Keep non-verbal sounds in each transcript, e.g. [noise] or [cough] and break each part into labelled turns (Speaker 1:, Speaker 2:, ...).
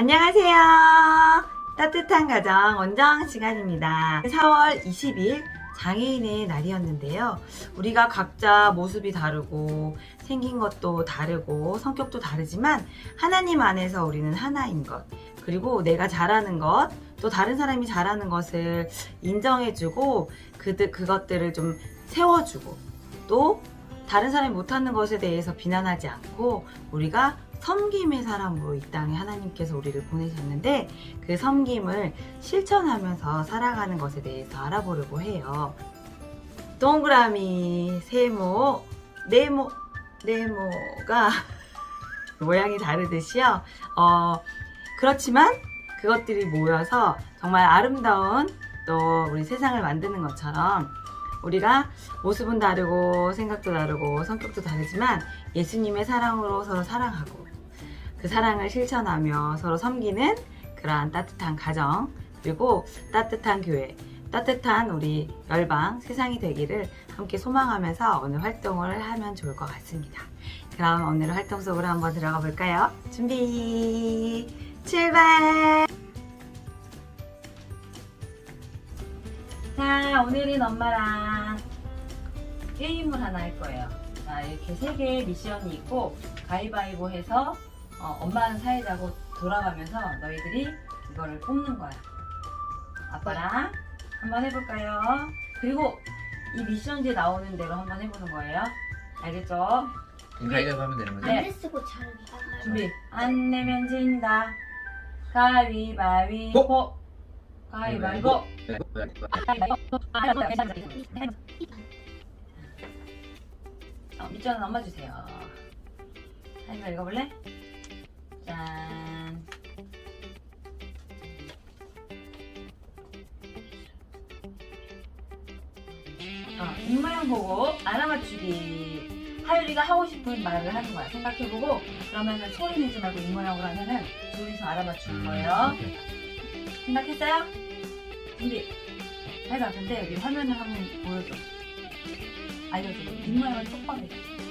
Speaker 1: 안녕하세요. 따뜻한 가정 원정 시간입니다. 4월 20일 장애인의 날이었는데요. 우리가 각자 모습이 다르고 생긴 것도 다르고 성격도 다르지만 하나님 안에서 우리는 하나인 것. 그리고 내가 잘하는 것, 또 다른 사람이 잘하는 것을 인정해주고 그들 그것들을 좀 세워주고 또 다른 사람이 못하는 것에 대해서 비난하지 않고 우리가 섬김의 사람으로 이 땅에 하나님께서 우리를 보내셨는데 그 섬김을 실천하면서 살아가는 것에 대해서 알아보려고 해요. 동그라미, 세모, 네모, 네모가 [laughs] 모양이 다르듯이요. 어, 그렇지만 그것들이 모여서 정말 아름다운 또 우리 세상을 만드는 것처럼 우리가 모습은 다르고 생각도 다르고 성격도 다르지만 예수님의 사랑으로 서로 사랑하고 그 사랑을 실천하며 서로 섬기는 그러한 따뜻한 가정 그리고 따뜻한 교회 따뜻한 우리 열방 세상이 되기를 함께 소망하면서 오늘 활동을 하면 좋을 것 같습니다. 그럼 오늘 활동 속으로 한번 들어가 볼까요? 준비 출발! 자, 오늘은 엄마랑 게임을 하나 할 거예요. 자, 이렇게 세 개의 미션이 있고, 가위바위보 해서, 어, 엄마는 사회자고 돌아가면서 너희들이 이거를 뽑는 거야. 아빠랑 한번 해볼까요? 그리고 이 미션지에 나오는 대로 한번 해보는 거예요. 알겠죠? 준비.
Speaker 2: 가위바위보 하면 되는 거죠?
Speaker 1: 네.
Speaker 3: 안대 쓰고 자르기.
Speaker 1: 준비. 안 내면 진다. 가위바위보. 가위바위보. 어, 밑줄은 엄마 주세요. 하이가 읽어볼래? 짠. 어, 입모양 보고 알아맞추기. 하율이가 하고 싶은 말을 하는 거야. 생각해보고 그러면은 소리 내지 말고 입모양으로 하면은 둘이서 알아맞추는 거예요. 생각했어요? 준비. 하율아 근데 여기 화면을 한번 보여줘. 알려줘. 입모양을 똑바로 해.
Speaker 3: 수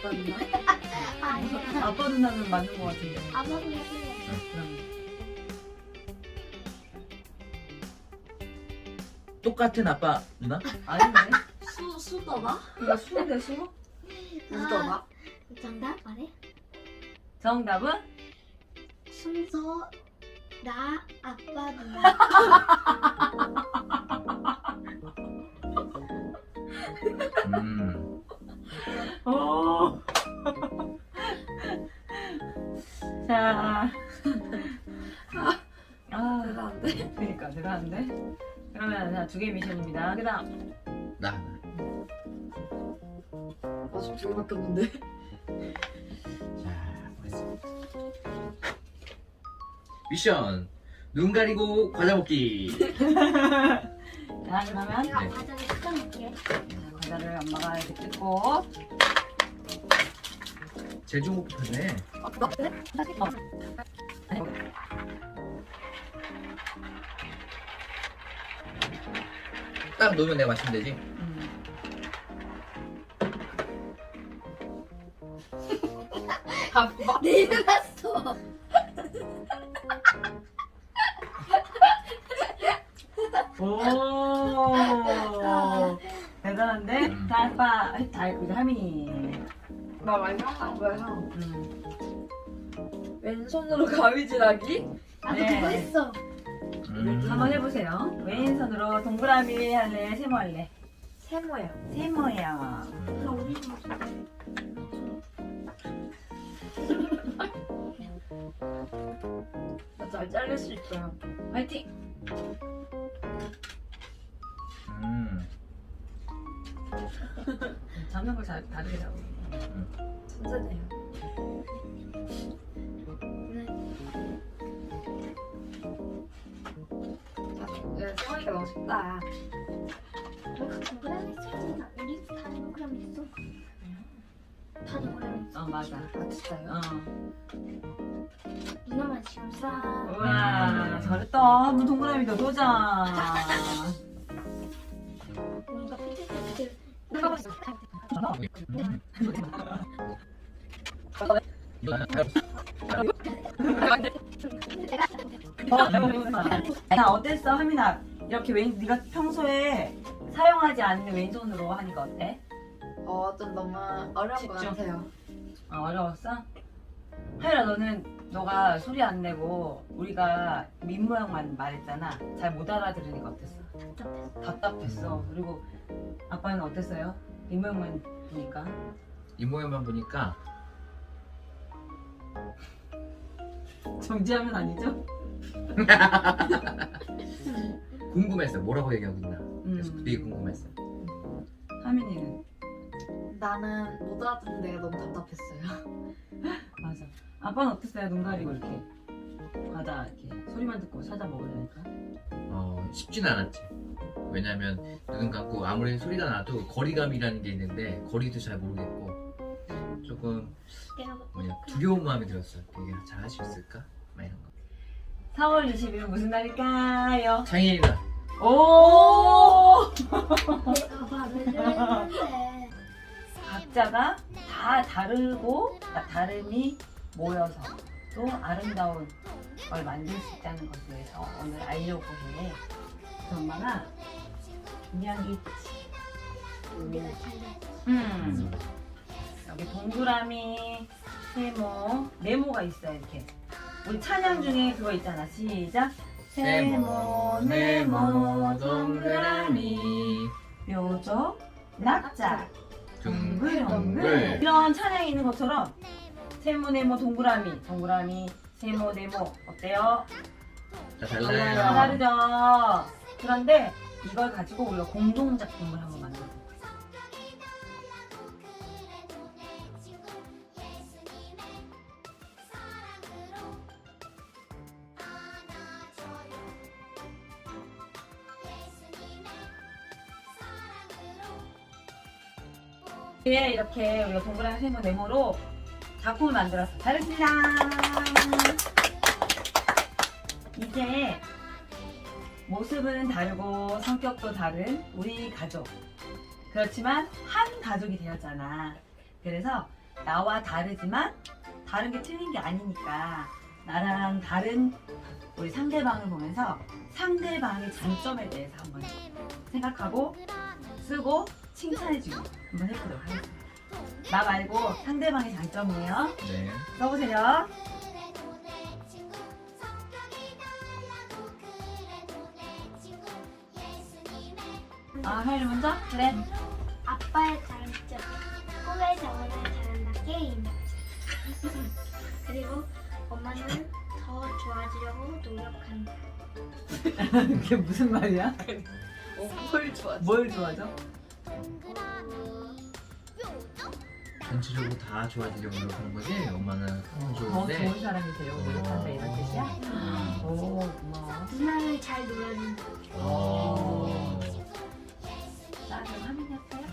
Speaker 3: 아빠 누나? [laughs] 아니야.
Speaker 1: 아빠 누나는 맞는 것 같은데.
Speaker 3: 아빠 누나.
Speaker 2: 똑같은 아빠 누나?
Speaker 1: 아니네.
Speaker 3: 수 수도가?
Speaker 1: 이거 수인데 수?
Speaker 3: 수도가? 정답 말해.
Speaker 1: 정답은?
Speaker 3: 순서 나 아빠 누나. [laughs]
Speaker 2: 음.
Speaker 1: 두 개 미션입니다. 그 다음.
Speaker 2: 나.
Speaker 3: 아직 둘밖에 없는데.
Speaker 2: 자, 보겠습니다. 미션. 눈 가리고 과자 먹기.
Speaker 1: 자, 그러면,
Speaker 3: 내가
Speaker 2: 네.
Speaker 3: 과자를.
Speaker 1: 자, 과자를 엄마가 이렇게 뜯고,
Speaker 2: 제일 좋은 거 뽑혔네. 딱 놓으면 내가 맞추면 되지.
Speaker 1: 음. [laughs]
Speaker 3: 내려놨어.
Speaker 1: 오. 대단한데?
Speaker 2: 음.
Speaker 1: 자, 아빠, 다, 이제 하민이.
Speaker 4: 나 많이 한 거야 형.
Speaker 1: 음.
Speaker 4: 왼손으로 가위질하기?
Speaker 3: 나도
Speaker 1: 네.
Speaker 3: 그거 했어.
Speaker 2: 음.
Speaker 1: 한번 해보세요. 왼손으로 동그라미 할래? 세모 할래?
Speaker 4: 좀나잘 잘릴 수 있어요.
Speaker 1: 화이팅!
Speaker 2: 음.
Speaker 1: 잡는 걸 잘, 다르게 잡고.
Speaker 4: 천재네요. 자, 야, 세모니까 너무 쉽다.
Speaker 3: 우리 동그라미 쓰잖아. 우리 다 동그라미 있어. 다 동그라미.
Speaker 1: 어 맞아.
Speaker 4: 아 진짜요?
Speaker 1: 어.
Speaker 3: 누나만 지금 싸.
Speaker 1: 우와 잘했다. 한번 동그라미도 도전.
Speaker 3: 뭔가 피트피트.
Speaker 1: 자어 땠어 하민아? 이렇게 왼 네가 평소에 사용하지 않는 왼손으로 하니까 어때?
Speaker 4: 어 좀 너무 어려운 것
Speaker 1: 집중.
Speaker 4: 같아요.
Speaker 1: 어, 어려웠어? 하율아 너는 너가 소리 안 내고 우리가 밑 모양만 말했잖아. 잘 못 알아들으니까 어땠어? 답답했어. 그리고 아빠는 어땠어요? 밑 모양만 보니까.
Speaker 2: 이 모양만 보니까
Speaker 1: 정지하면 아니죠? [laughs]
Speaker 2: 궁금했어. 뭐라고 얘기하고 있나. 그래서
Speaker 1: 음.
Speaker 2: 되게 궁금했어.
Speaker 1: 하민이는
Speaker 4: 나는 못 알아듣는 데가 너무 답답했어요. [laughs]
Speaker 1: 맞아. 아빠는 어땠어요? 눈 가리고 이렇게 과자 이렇게 소리만 듣고 찾아 먹으려니까.
Speaker 2: 어, 쉽진 않았지. 왜냐면 눈 감고 아무리 소리가 나도 거리감이라는 게 있는데 거리도 잘 모르겠고 조금 뭐냐 두려운 마음이 들었어. 되게 잘할 수 있을까? 막 이런 거.
Speaker 1: 4월 20일 무슨 날일까요?
Speaker 2: 창의이다.
Speaker 1: 오!
Speaker 3: 내가 말을 했는데.
Speaker 1: 각자가 다 다르고 다- 다름이 모여서 또 아름다운 걸 만들 수 있다는 것에 대해서 오늘 알려고 해. 그래서 엄마가 게 있지.
Speaker 3: 내가 잘해.
Speaker 1: 음. 여기 동그라미, 세모, 네모가 있어요 이렇게. 우리 찬양 중에 그거 있잖아. 시작. 세모, 네모, 동그라미, 묘적, 낙자.
Speaker 2: 둥글 둥글.
Speaker 1: 이런 찬양이 있는 것처럼 세모 네모 동그라미 동그라미 세모 네모 어때요? 다다
Speaker 2: 달라요.
Speaker 1: 다르죠. 그런데 이걸 가지고 우리가 공동 작품을 한번 예, 이렇게 우리가 동그라미 세모 네모로 작품을 만들었어. 잘했습니다. 이제 모습은 다르고 성격도 다른 우리 가족. 그렇지만 한 가족이 되었잖아. 그래서 나와 다르지만 다른 게 틀린 게 아니니까 나랑 다른 우리 상대방을 보면서 상대방의 장점에 대해서 한번 생각하고 쓰고 칭찬해주기 한번 해보도록 하겠습니다. 나 말고 상대방의 장점이에요.
Speaker 2: 네.
Speaker 1: 써보세요. 아, 하율이 먼저? 그래.
Speaker 3: 아빠의 장점. 꿈을 정원을 잘한다. 게임. [laughs] 그리고 엄마는 더 좋아지려고 노력한다. [laughs]
Speaker 1: 그게 무슨 말이야?
Speaker 4: 뭘 좋아하지?
Speaker 1: 뭘 좋아져?
Speaker 3: 어,
Speaker 2: 전체적으로 다 좋아지려고 노력하는 거지. 엄마는 항상
Speaker 1: 더
Speaker 2: 좋은데.
Speaker 1: 좋은 사람이 되려고 노력한다 이런 뜻이야?
Speaker 2: 음.
Speaker 1: 오, 고마워.
Speaker 3: 누나를 잘 놀아준다.
Speaker 2: 어.
Speaker 1: 자, 그럼 하민이 할까요?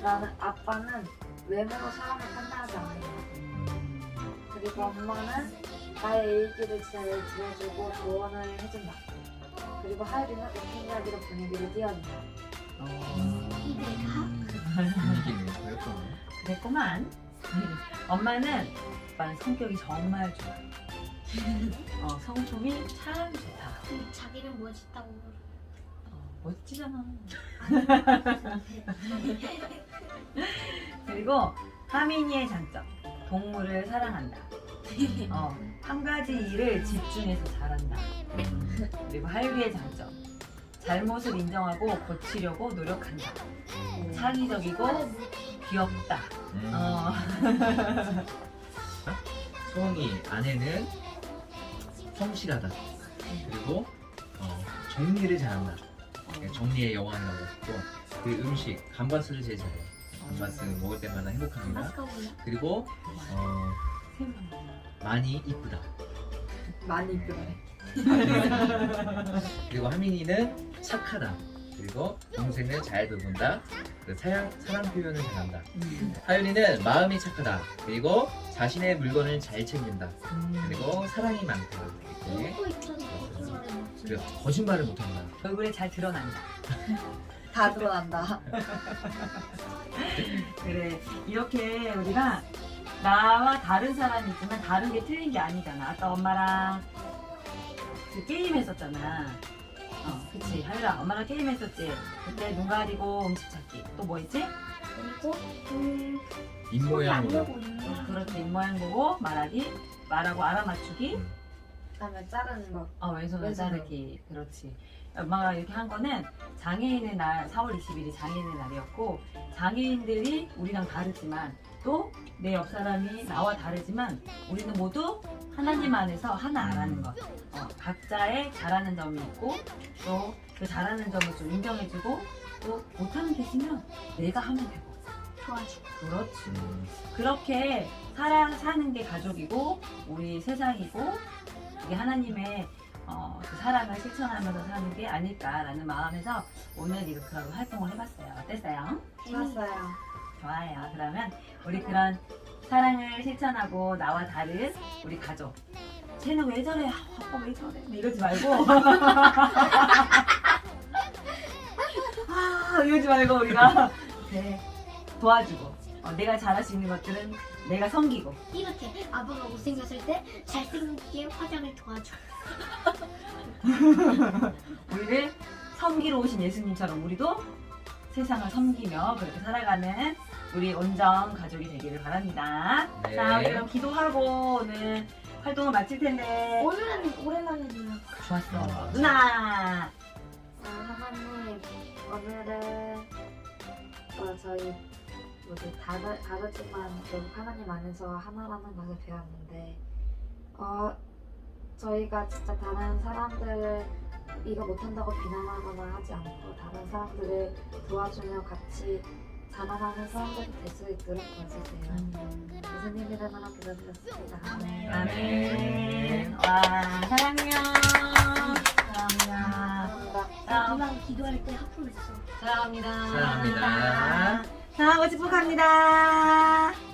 Speaker 4: 나는 아빠는 외모로 사람을 판단하지 않아요.
Speaker 1: 음,
Speaker 4: 그리고 엄마는 나의 얘기를 잘 들어주고 조언을 해준다. 그리고 하율이는 웃긴 이야기로 분위기를 띄워준다.
Speaker 1: 어,
Speaker 2: 분위기는 그랬구나.
Speaker 1: 그랬구만. 엄마는 오빠는 성격이 정말 좋아. 어, 성품이 참 좋다.
Speaker 3: 자기는 멋있다고.
Speaker 1: 어, 멋지잖아. [laughs] 그리고 하민이의 장점. 동물을 사랑한다. 어, 한 가지 일을 집중해서 잘한다. 그리고 하율이의 장점. 잘못을 인정하고 고치려고 노력한다. 창의적이고 귀엽다.
Speaker 2: 음.
Speaker 1: 어,
Speaker 2: 소은이 아내는 성실하다. 그리고 어, 정리를 잘한다. 그러니까 정리의 여왕이라고 했고 그 음식 감바스를 제일 잘해. 감바스 먹을 때마다 행복합니다. 그리고 어, 많이 이쁘다.
Speaker 4: 많이 이쁘네.
Speaker 2: 그리고 하민이는 착하다. 그리고 동생을 잘 돌본다. 그리고 사랑, 사랑 표현을 잘한다.
Speaker 1: 음.
Speaker 2: 하윤이는 마음이 착하다. 그리고 자신의 물건을 잘 챙긴다.
Speaker 1: 음.
Speaker 2: 그리고 사랑이 많다. 이렇게. 그리고
Speaker 3: 해.
Speaker 2: 거짓말을 못한다.
Speaker 1: 얼굴에 잘 드러난다.
Speaker 4: 다 드러난다. [laughs]
Speaker 1: 그래 이렇게 우리가 나와 다른 사람이 있지만 다른 게 틀린 게 아니잖아. 아까 엄마랑 그 게임 했었잖아. 어, 그치. 하율아, 엄마랑 게임 했었지. 그때 눈 가리고 음식 찾기. 또뭐 있지?
Speaker 3: 그리고 음,
Speaker 2: 입모양으로.
Speaker 3: 안 보고 있는
Speaker 1: 어, 그렇지. 입모양 보고 말하기. 말하고 알아맞추기.
Speaker 4: 그다음에 자르는 거.
Speaker 1: 어, 왼손으로
Speaker 4: 왼손으로.
Speaker 1: 자르기. 그렇지. 엄마가 이렇게 한 거는 장애인의 날, 4월 20일이 장애인의 날이었고, 장애인들이 우리랑 다르지만, 또 내 옆 사람이 나와 다르지만, 우리는 모두 하나님 안에서 하나라는 것. 어, 각자의 잘하는 점이 있고, 또 그 잘하는 점을 좀 인정해주고, 또 못하는 게 있으면 내가 하면 되고.
Speaker 3: 도와주고.
Speaker 1: 그렇지.
Speaker 2: 음,
Speaker 1: 그렇게 살아 사는 게 가족이고 우리 세상이고 이게 하나님의 어, 그 사랑을 실천하면서 사는 게 아닐까라는 마음에서 오늘 이거 그런 활동을 해봤어요. 어땠어요?
Speaker 4: 좋았어요.
Speaker 1: 좋아요. 그러면 우리 그런 사랑을 실천하고 나와 다른 우리 가족. 쟤는 왜 저래? 아, 아빠 왜 저래? 이러지 말고. [laughs] 아, 이러지 말고 우리가 네, 도와주고 어, 내가 잘할 수 있는 것들은 내가 섬기고
Speaker 3: 이렇게 아빠가 못생겼을 때 잘생기게 화장을 도와줘. [laughs]
Speaker 1: 우리를 섬기러 오신 예수님처럼 우리도 세상을 섬기며 그렇게 살아가는 우리 온정 가족이 되기를 바랍니다.
Speaker 2: 네.
Speaker 1: 자, 우리 그럼 기도하고 오늘 활동을 마칠 텐데
Speaker 3: 오늘은 오랜만에 누나.
Speaker 1: 좋았어.
Speaker 2: 어.
Speaker 1: 누나.
Speaker 4: 아, 하나님 오늘은 어, 저희 뭐지 다르, 다르지만 또 하나님 안에서 하나라는 것을 배웠는데 어, 저희가 진짜 다른 사람들을 이거 못한다고 비난하거나 하지 않고 다른 사람들을 도와주며 같이 자라나는 사람들이 될 수 있도록 도와주세요. 예수님 이름으로 기도드렸습니다. 아멘.
Speaker 1: 아멘. 와, 사랑해요. 사랑합니다.
Speaker 3: 누나가 기도할 때 하품했어.
Speaker 1: 사랑합니다.
Speaker 2: 사랑합니다.
Speaker 1: 사랑하고 축복합니다.